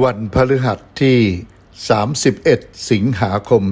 วันพฤหัสที่ 31 สิงหาคม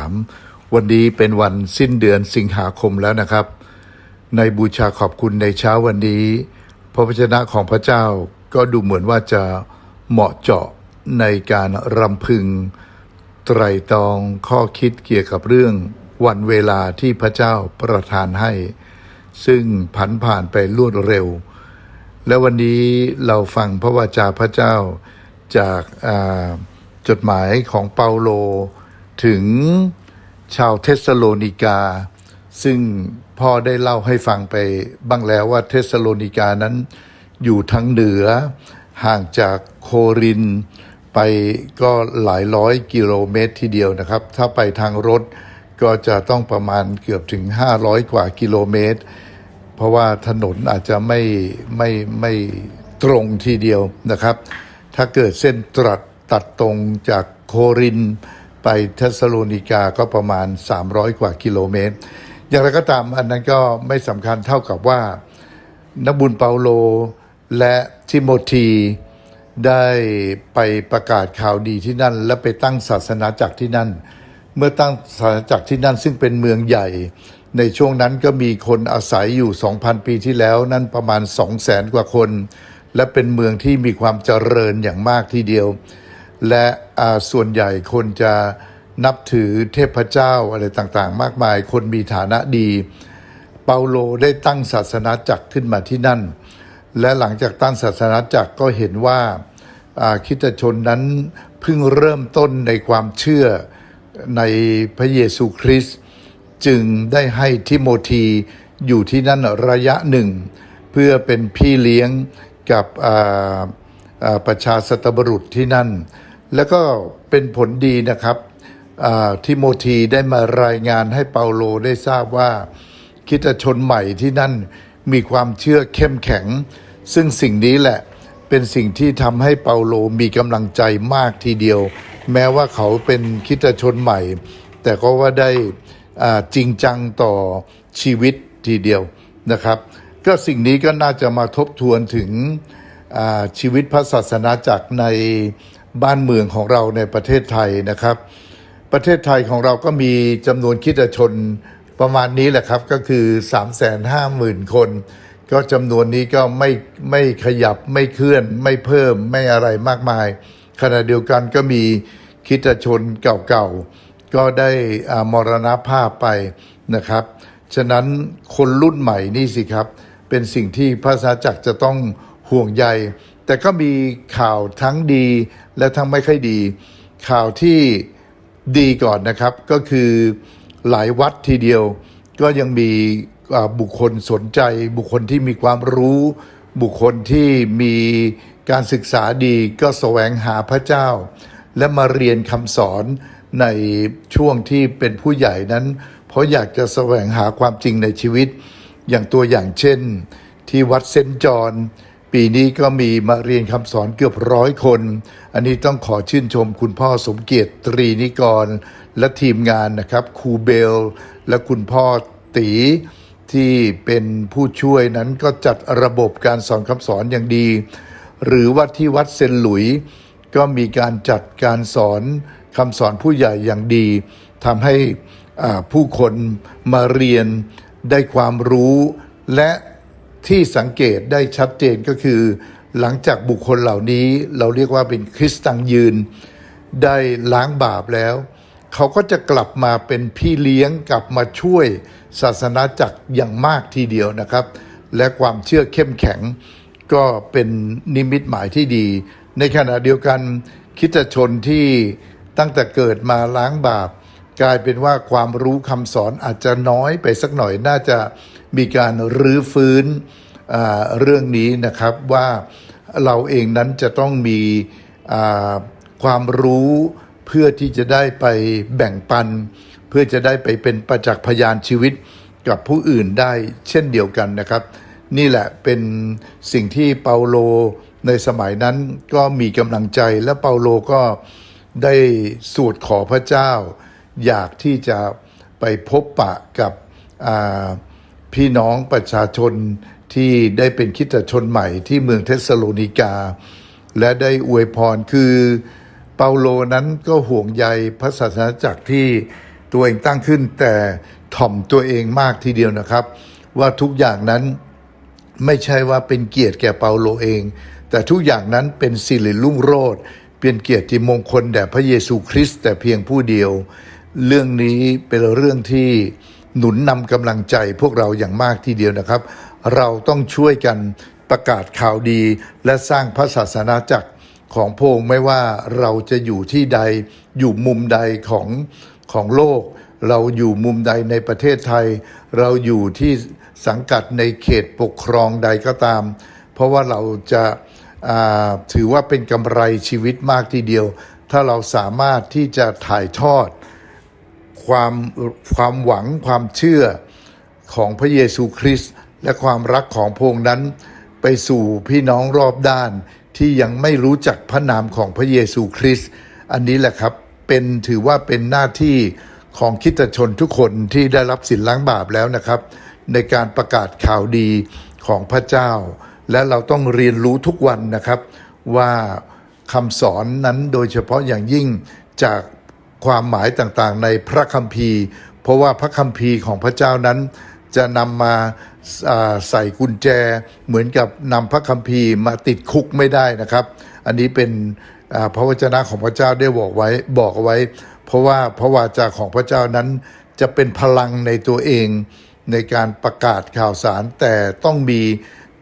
2023 วันนี้เป็นวันสิ้นเดือนสิงหาคมแล้วนะครับ ในบูชาขอบคุณในเช้าวันนี้ พระวจนะของพระเจ้าก็ดูเหมือนว่าจะเหมาะเจาะในการรำพึง ไตรตรองข้อคิดเกี่ยวกับเรื่องวันเวลาที่พระเจ้าประทานให้ ซึ่งผันผ่านไปรวดเร็ว และวันนี้เราฟังพระวจาพระเจ้าจากาจดหมายของเปาโลถึงชาวเทสโลนิกา ซึ่งพ่อได้เล่าให้ฟังไปบ้างแล้วว่าเทสโลนิกานั้นอยู่ทางเหนือ ห่างจากโครินไปก็หลายร้อยกิโลเมตรทีเดียวนะครับ ถ้าไปทางรถก็จะต้องประมาณเกือบถึง 500 กว่ากิโลเมตร เพราะว่าถนนอาจจะไม่ไม่ไม่ตรงทีเดียวนะครับ ถ้าเกิดเส้นตรัดตัดตรงจากโครินไปเทสโลนิกาก็ประมาณ 300 กว่ากิโลเมตร อย่างไรก็ตามอันนั้นก็ไม่สำคัญเท่ากับว่านบุญเปาโลและทิโมธีได้ไปประกาศข่าวดีที่นั่น และไปตั้งศาสนาจักรที่นั่น เมื่อตั้งศาสนาจักรที่นั่นซึ่งเป็นเมืองใหญ่ในช่วงนั้นก็มีคนอาศัยอยู่ 2,000 ปีที่แล้วนั่นประมาณ 200,000 กว่าคน และเป็นเมืองที่มีความเจริญอย่างมากทีเดียว และส่วนใหญ่คนจะนับถือเทพเจ้าอะไรต่างๆ มากมาย คนมีฐานะดี เปาโลได้ตั้งศาสนาจักรขึ้นมาที่นั่น และหลังจากตั้งศาสนาจักรก็เห็นว่าอาคริสตชนนั้นเพิ่งเริ่มต้นในความเชื่อในพระเยซูคริสต์ จึงได้ให้ทิโมธีอยู่ที่นั่นระยะหนึ่ง เพื่อเป็นพี่เลี้ยงกับอาอาประชาสตบรุษที่นั่น แล้วก็เป็นผลดีนะครับอาทิโมธีได้มารายงานให้เปาโลได้ทราบว่าคิดชนใหม่ที่นั่นมีความเชื่อเข้มแข็ง ซึ่งสิ่งนี้แหละเป็นสิ่งที่ทำให้เปาโลมีกำลังใจมากทีเดียว แม้ว่าเขาเป็นคิดชนใหม่ แต่ก็ว่าได้ จริงจังต่อชีวิตทีเดียวนะครับ ก็สิ่งนี้ก็น่าจะมาทบทวนถึงชีวิตพระศาสนาจักรในบ้านเมืองของเราในประเทศไทยนะครับ ประเทศไทยของเราก็มีจำนวนคิดชนประมาณนี้แหละครับก็คือ 3 5 0 0 0 0 คน ก็จำนวนนี้ก็ไม่ไม่ขยับไม่เคลื่อนไม่เพิ่มไม่อะไรมากมาย ขณะเดียวกันก็มีคิดชนเก่าๆ ก็ได้มรณภาพไปนะครับ ฉะนั้นคนรุ่นใหม่นี่สิครับ เป็นสิ่งที่พระสาจักรจะต้องห่วงใย แต่ก็มีข่าวทั้งดีและทั้งไม่ค่อยดี ข่าวที่ดีก่อนนะครับ ก็คือหลายวัดทีเดียว ก็ยังมีบุคคลสนใจ บุคคลที่มีความรู้ บุคคลที่มีการศึกษาดีก็แสวงหาพระเจ้า และมาเรียนคำสอน ในช่วงที่เป็นผู้ใหญ่นั้น เพราะอยากจะแสวงหาความจริงในชีวิต อย่างตัวอย่างเช่น ที่วัดเซนจอนปีนี้ก็มีมาเรียนคำสอนเกือบร้อยคน อันนี้ต้องขอชื่นชมคุณพ่อสมเกียรติตรีนิกร และทีมงานนะครับครูเบล และคุณพ่อตีที่เป็นผู้ช่วยนั้นก็จัดระบบการสอนคำสอนอย่างดี หรือว่าที่วัดเซนหลุย ก็มีการจัดการสอน คำสอนผู้ใหญ่อย่างดีทำให้ผู้คนมาเรียนได้ความรู้ และที่สังเกตได้ชัดเจนก็คือ หลังจากบุคคลเหล่านี้เราเรียกว่าเป็นคริสตังยืน ได้ล้างบาปแล้ว เขาก็จะกลับมาเป็นพี่เลี้ยงกลับมาช่วยศาสนาจักรอย่างมากทีเดียวนะครับ และความเชื่อเข้มแข็งก็เป็นนิมิตหมายที่ดี ในขณะเดียวกันคิดชนที่ ตั้งแต่เกิดมาล้างบาป กลายเป็นว่าความรู้คำสอนอาจจะน้อยไปสักหน่อยน่าจะมีการรื้อฟื้นเรื่องนี้นะครับว่าเราเองนั้นจะต้องมีอ่าความรู้เพื่อที่จะได้ไปแบ่งปัน เพื่อจะได้ไปเป็นประจักษ์พยานชีวิตกับผู้อื่นได้เช่นเดียวกันนะครับ นี่แหละเป็นสิ่งที่เปาโลในสมัยนั้นก็มีกำลังใจและเปาโลก็ ได้สูตรขอพระเจ้า อยากที่จะไปพบปะกับพี่น้องประชาชนที่ได้เป็นคิดชนใหม่ที่เมืองเทสโลนิกา และได้อวยพรคือเปาโลนั้นก็ห่วงใยพระศาสนาจักรที่ตัวเองตั้งขึ้นแต่ถ่อมตัวเองมากทีเดียวนะครับ ว่าทุกอย่างนั้นไม่ใช่ว่าเป็นเกียรติแก่เปาโลเอง แต่ทุกอย่างนั้นเป็นสิริรุ่งโรจน์ เป็นเกียรติมงคลแด่พระเยซูคริสต์แต่เพียงผู้เดียว เรื่องนี้เป็นเรื่องที่หนุนนำกำลังใจพวกเราอย่างมากทีเดียวนะครับ เราต้องช่วยกันประกาศข่าวดีและสร้างพระศาสนาจักรของพระองค์ไม่ว่าเราจะอยู่ที่ใดอยู่มุมใดของของโลก เราอยู่มุมใดในประเทศไทย เราอยู่ที่สังกัดในเขตปกครองใดก็ตาม เพราะว่าเราจะ ถือว่าเป็นกำไรชีวิตมากทีเดียว ถ้าเราสามารถที่จะถ่ายทอดความความหวังความเชื่อของพระเยซูคริสต์และความรักของพระองค์นั้น ไปสู่พี่น้องรอบด้านที่ยังไม่รู้จักพระนามของพระเยซูคริสต์อันนี้แหละครับเป็นถือว่าเป็นหน้าที่ของคริดชนทุกคนที่ได้รับสินล้างบาปแล้วนะครับ ในการประกาศข่าวดีของพระเจ้า และเราต้องเรียนรู้ทุกวันนะครับว่าคำสอนนั้นโดยเฉพาะอย่างยิ่งจากความหมายต่างๆ ในพระคัมภีร์ เพราะว่าพระคัมภีร์ของพระเจ้านั้น จะนำมาาใส่กุญแจ เหมือนกับนำพระคัมภีร์มาติดคุกไม่ได้นะครับ อันนี้เป็นพระวจนะของพระเจ้าได้บอกไว้บอกไว้ เพราะว่าพระวาจาของพระเจ้านั้นจะเป็นพลังในตัวเองในการประกาศข่าวสารแต่ต้องมี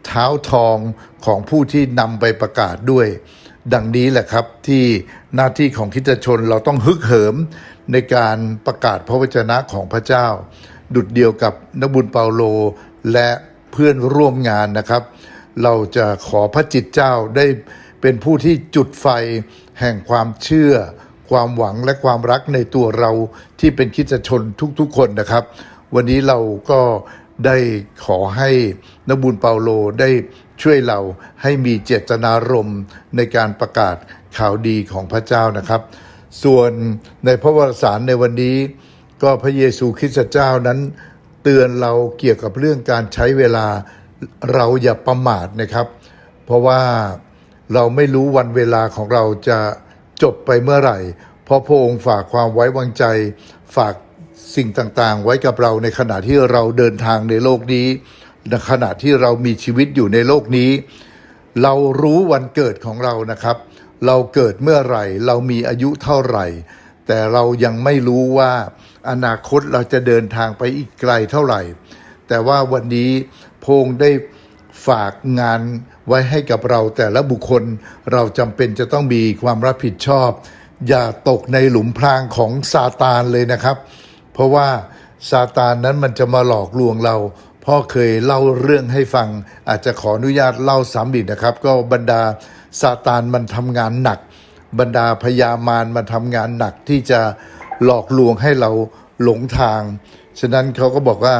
เท้าทองของผู้ที่นำไปประกาศด้วย ดังนี้แหละครับที่หน้าที่ของคริสตชนเราต้องฮึกเหิมในการประกาศพระวจนะของพระเจ้า ดุดเดียวกับนบุญเปาโลและเพื่อนร่วมงานนะครับ เราจะขอพระจิตเจ้าได้เป็นผู้ที่จุดไฟแห่งความเชื่อ ความหวังและความรักในตัวเราที่เป็นคริสตชนทุกๆคนนะครับ วันนี้เราก็ ได้ขอให้นบุญเปาโลได้ช่วยเราให้มีเจตนารมณ์ในการประกาศข่าวดีของพระเจ้านะครับ ส่วนในพระวรสารในวันนี้ ก็พระเยซูคริสต์เจ้านั้น เตือนเราเกี่ยวกับเรื่องการใช้เวลาเราอย่าประมาทนะครับ เพราะว่าเราไม่รู้วันเวลาของเราจะจบไปเมื่อไหร่ เพราะพระองค์ฝากความไว้วางใจ ฝาก สิ่งต่างๆ ไว้กับเราในขณะที่เราเดินทางในโลกนี้ในขณะที่เรามีชีวิตอยู่ในโลกนี้ เรารู้วันเกิดของเรานะครับ เราเกิดเมื่อไหร่ เรามีอายุเท่าไหร่ แต่เรายังไม่รู้ว่าอนาคตเราจะเดินทางไปอีกไกลเท่าไหร่ แต่ว่าวันนี้พงได้ฝากงานไว้ให้กับเราแต่ละบุคคลเราจำเป็นจะต้องมีความรับผิดชอบ อย่าตกในหลุมพรางของซาตานเลยนะครับ เพราะว่าซาตานนั้นมันจะมาหลอกลวงเรา พ่อเคยเล่าเรื่องให้ฟัง อาจจะขออนุญาตเล่าซ้ำอีกนะครับ ก็บรรดาซาตานมันทำงานหนัก บรรดาพยามารมันทำงานหนักที่จะหลอกลวงให้เราหลงทาง ฉะนั้นเขาก็บอกว่า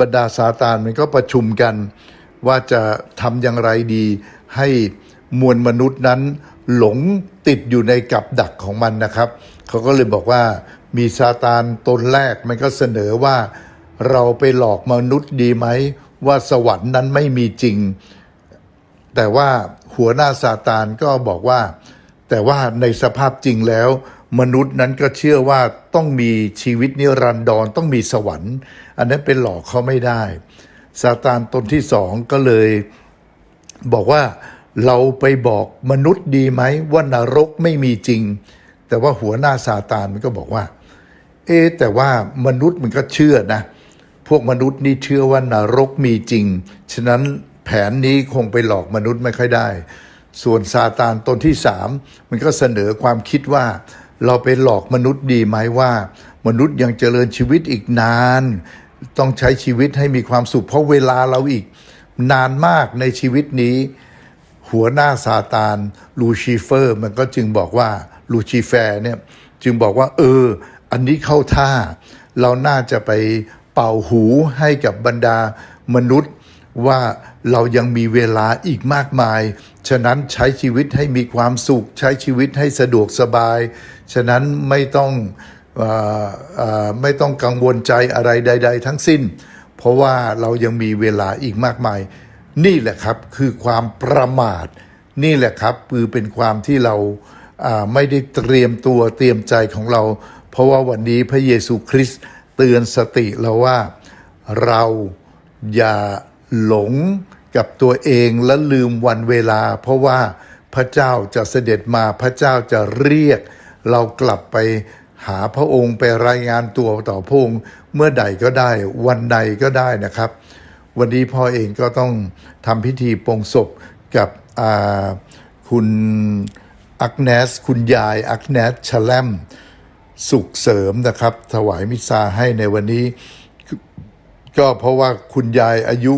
บรรดาซาตานมันก็ประชุมกัน ว่าจะทำอย่างไรดี ให้มวลมนุษย์นั้นหลงติดอยู่ในกับดักของมันนะครับ เขาก็เลยบอกว่า มีซาตานตนแรกมันก็เสนอว่า เราไปหลอกมนุษย์ดีไหม ว่าสวรรค์นั้นไม่มีจริง แต่ว่าหัวหน้าซาตานก็บอกว่า แต่ว่าในสภาพจริงแล้ว มนุษย์นั้นก็เชื่อว่าต้องมีชีวิตนิรันดรต้องมีสวรรค์ อันนั้นเป็นหลอกเขาไม่ได้ซาตานตนที่สองก็เลย บอกว่าเราไปบอกมนุษย์ดีไหมว่านรกไม่มีจริง แต่ว่าหัวหน้าซาตานมันก็บอกว่า เอ๊แต่ว่ามนุษย์มันก็เชื่อนะ พวกมนุษย์นี่เชื่อว่านรกมีจริง ฉะนั้นแผนนี้คงไปหลอกมนุษย์ไม่ค่อยได้ ส่วนซาตานตนที่สามมันก็เสนอความคิดว่า เราไปหลอกมนุษย์ดีไหมว่า มนุษย์ยังเจริญชีวิตอีกนาน ต้องใช้ชีวิตให้มีความสุขเพราะเวลาเราอีก นานมากในชีวิตนี้ หัวหน้าซาตานลูซิเฟอร์ มันก็จึงบอกว่าลูซิแฟร์เนี่ยจึงบอกว่า เออ อันนี้เข้าท่า เราน่าจะไปเป่าหูให้กับบรรดามนุษย์ว่าเรายังมีเวลาอีกมากมาย ฉะนั้นใช้ชีวิตให้มีความสุข ใช้ชีวิตให้สะดวกสบาย ฉะนั้นไม่ต้องออไม่ต้องกังวลใจอะไรใด ๆ ทั้งสิ้น เพราะว่าเรายังมีเวลาอีกมากมาย นี่แหละครับคือความประมาท นี่แหละครับคือเป็นความที่เราไม่ได้เตรียมตัวเตรียมใจของเรา เพราะว่าวันนี้พระเยซูคริสต์เตือนสติเราว่าเราอย่าหลงกับตัวเองและลืมวันเวลา เพราะว่าพระเจ้าจะเสด็จมาพระเจ้าจะเรียก เรากลับไปหาพระองค์ไปรายงานตัวต่อพระองค์เมื่อใดก็ได้ วันใดก็ได้นะครับ วันนี้พ่อเองก็ต้องทำพิธีปงศพกับคุณอักเนส คุณยายอักเนสชแลม สุขเสริมนะครับ ถวายมิซาให้ในวันนี้ ก็เพราะว่าคุณยายอายุ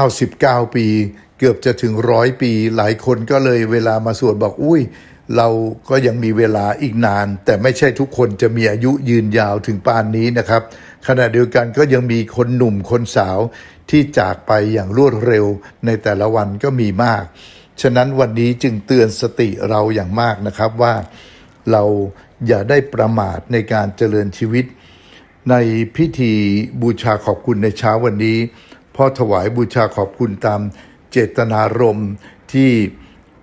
99 ปี เกือบจะถึงร้อยปี หลายคนก็เลยเวลามาสวดบอกอุ้ย เราก็ยังมีเวลาอีกนาน แต่ไม่ใช่ทุกคนจะมีอายุยืนยาวถึงปานนี้นะครับ ขณะเดียวกันก็ยังมีคนหนุ่มคนสาวที่จากไปอย่างรวดเร็วในแต่ละวันก็มีมาก ฉะนั้นวันนี้จึงเตือนสติเราอย่างมากนะครับว่า เราอย่าได้ประมาทในการเจริญชีวิต ในพิธีบูชาขอบคุณในเช้าวันนี้พ่อถวายบูชาขอบคุณตามเจตนารมณ์ที่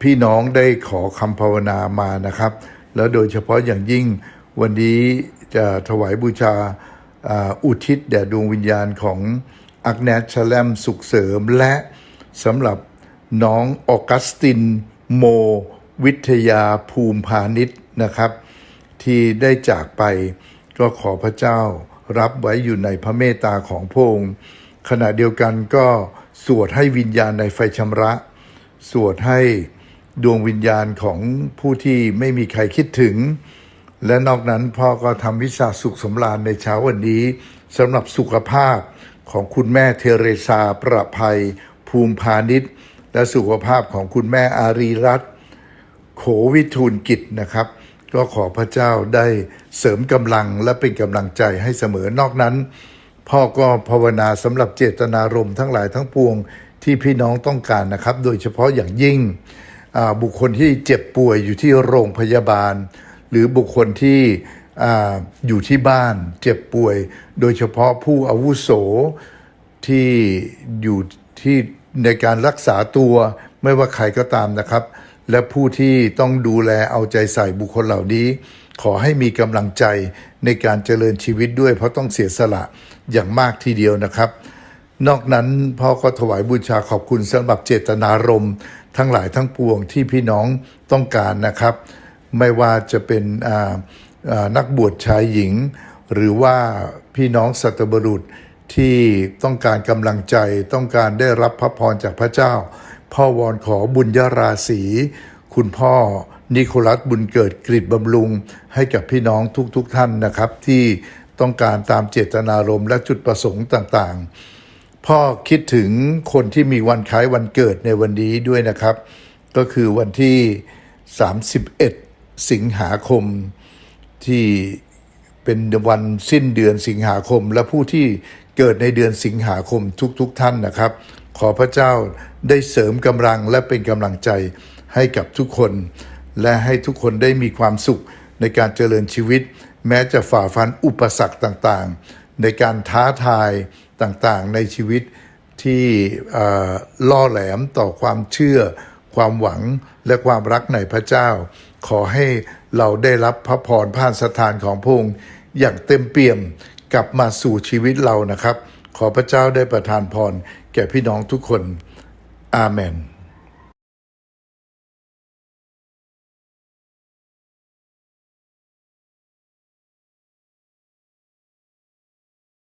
พี่น้องได้ขอคำภาวนามานะครับ แล้วโดยเฉพาะอย่างยิ่งวันนี้จะถวายบูชาอุทิศแด่ดวงวิญญาณของอักเนสชาแลมสุขเสริมและสำหรับน้องออกัสตินโม วิทยาภูมิพาณิชย์ นะครับ ที่ได้จากไปก็ขอพระเจ้ารับไว้อยู่ในพระเมตตาของพระองค์ขณะเดียวกันก็สวดให้วิญญาณในไฟชำระ สวดให้ดวงวิญญาณของผู้ที่ไม่มีใครคิดถึง และนอกนั้นพ่อก็ทำวิชาสุขสำราญในเช้าวันนี้สำหรับสุขภาพของคุณแม่เทเรซาประภัย ภูมิพาณิชย์ และสุขภาพของคุณแม่อารีรัตโขวิทูลกิจนะครับ ก็ขอพระเจ้าได้เสริมกำลังและเป็นกำลังใจให้เสมอนอกนั้น พ่อก็ภาวนาสำหรับเจตนารมณ์ทั้งหลายทั้งปวงที่พี่น้องต้องการนะครับ โดยเฉพาะอย่างยิ่งบุคคลที่เจ็บป่วยอยู่ที่โรงพยาบาล หรือบุคคลที่ออยู่ที่บ้านเจ็บป่วย โดยเฉพาะผู้อาวุโสที่อยู่ที่ในการรักษาตัวไม่ว่าใครก็ตามนะครับ และผู้ที่ต้องดูแลเอาใจใส่บุคคลเหล่านี้ ขอให้มีกำลังใจในการเจริญชีวิตด้วย เพราะต้องเสียสละอย่างมากทีเดียวนะครับ นอกนั้นพ่อก็ถวายบูชาขอบคุณสำหรับเจตนารมณ์ทั้งหลายทั้งปวงที่พี่น้องต้องการนะครับ ไม่ว่าจะเป็นนักบวชชายหญิง หรือว่าพี่น้องสัตบุรุษที่ต้องการกำลังใจต้องการได้รับพระพรจากพระเจ้า พ่อวอนขอบุญยราศีคุณพ่อนิโคลัสบุญเกิดกริบำรุง ให้กับพี่น้องทุกๆทท่านนะครับ ที่ต้องการตามเจตนารมณ์และจุดประสงค์ต่างๆ พ่อคิดถึงคนที่มีวันคล้ายวันเกิดในวันนี้ด้วยนะครับ ก็คือวันที่ 31 สิงหาคมที่เป็นวันสิ้นเดือนสิงหาคม และผู้ที่เกิดในเดือนสิงหาคมทุกๆทท่านนะครับ ขอพระเจ้าได้เสริมกำลังและเป็นกำลังใจให้กับทุกคน และให้ทุกคนได้มีความสุขในการเจริญชีวิต แม้จะฝ่าฟันอุปสรรคต่างๆ ในการท้าทายต่างๆ ในชีวิตที่ล่อแหลมต่อความเชื่อ ความหวังและความรักในพระเจ้า ขอให้เราได้รับพระพรผ่านสถานของพระองค์อย่างเต็มเปี่ยมกลับมาสู่ชีวิตเรานะครับ ขอพระเจ้าได้ประทานพร แก่พี่น้องทุกคน อาเมน